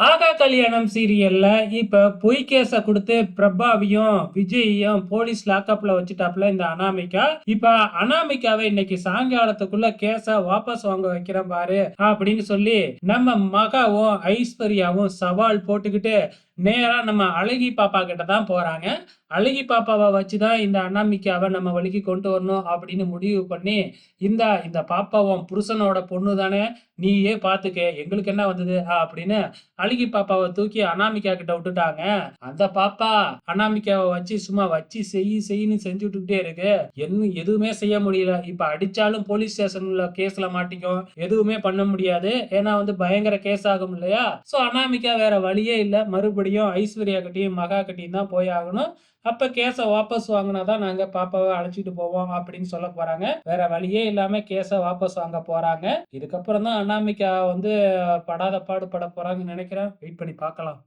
ஆகா கல்யாணம் சீரியல்ல இப்ப பொய் கேஸ கொடுத்து பிரபாவையும் விஜயையும் போலீஸ் லாக்அப்ல வச்சுட்டாப்ல இந்த அனாமிகா. இப்ப அனாமிகாவை இன்னைக்கு சாயங்காலத்துக்குள்ள கேஸ வாபஸ் வாங்க வைக்கிறேன் பாரு அப்படின்னு சொல்லி நம்ம மகாவும் ஐஸ்வர்யாவும் சவால் போட்டுக்கிட்டு நேரா நம்ம அழகி பாப்பா கிட்ட தான் போறாங்க. அழகி பாப்பாவை வச்சுதான் இந்த அண்ணாமிக்காவை நம்ம வழிக்கு கொண்டு வரணும் அப்படின்னு முடிவு பண்ணி இந்த இந்த பாப்பாவும் புருஷனோட பொண்ணு தானே நீயே பார்த்துக்க எங்களுக்கு என்ன வந்தது? அப்படின்னு அழகி பாப்பாவை தூக்கி அனாமிக்கா கிட்ட விட்டுட்டாங்க. அந்த பாப்பா அனாமிகாவை வச்சு சும்மா வச்சு செய் செய்ன்னு செஞ்சு விட்டுக்கிட்டே இருக்கு. என்ன எதுவுமே செய்ய முடியல. இப்ப அடிச்சாலும் போலீஸ் ஸ்டேஷன்ல கேஸ்ல மாட்டிக்கும். எதுவுமே பண்ண முடியாது. ஏன்னா வந்து பயங்கர கேஸ் ஆகும் இல்லையா? சோ அனாமிக்கா வேற வழியே இல்ல. மறுபடியும் ஐஸ்வர்யா கட்டியும் மகா கட்டியும் தான் போய் ஆகணும். அப்ப கேஸை வாபஸ் வாங்கினாதான் நாங்க பாப்பாவை அழைச்சிட்டு போவோம் அப்படின்னு சொல்ல போறாங்க. வேற வழியே இல்லாம கேஸை வாபஸ் வாங்க போறாங்க. இதுக்கப்புறம் தான் அனாமிகா வந்து படாத பாடு பட போறாங்கன்னு நினைக்கிறேன். வெயிட் பண்ணி பார்க்கலாம்.